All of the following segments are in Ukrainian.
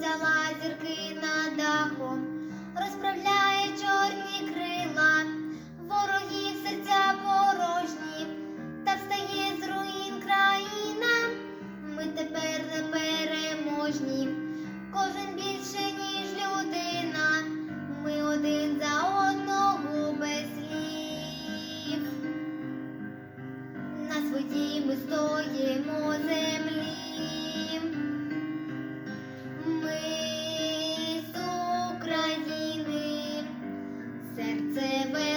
взяла зірки над дахом, розправляє. We.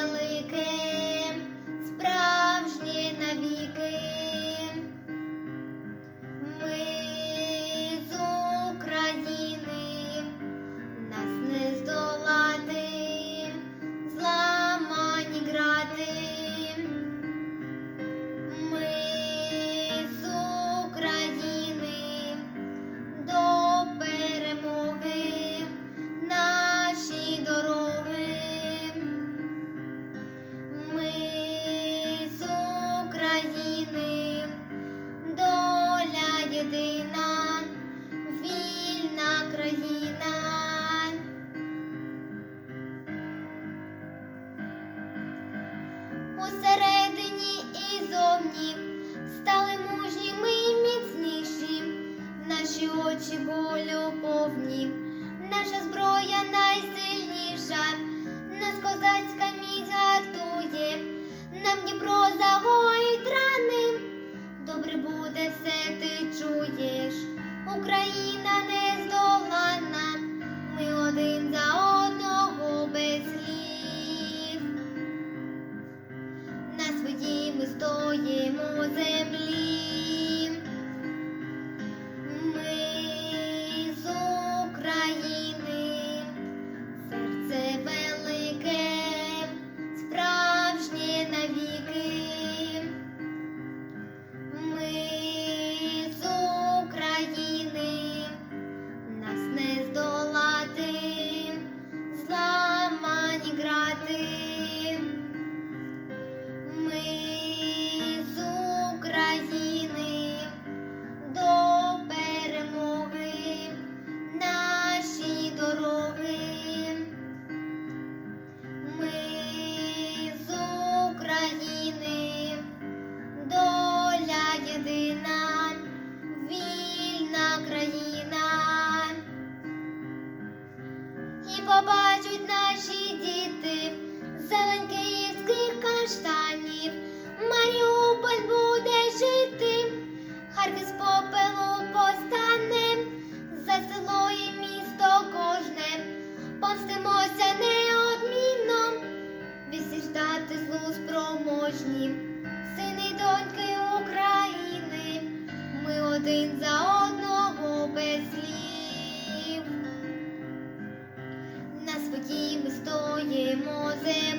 єдиним, доля єдина, вільна країна. Усередині і зовні стали мужніми і міцніші, наші очі болю повні, наша зброя найсильніша, нас козацька міць মোজে і побачать наші діти зеленьких каштанів. Маріуполь буде жити. моєму землі.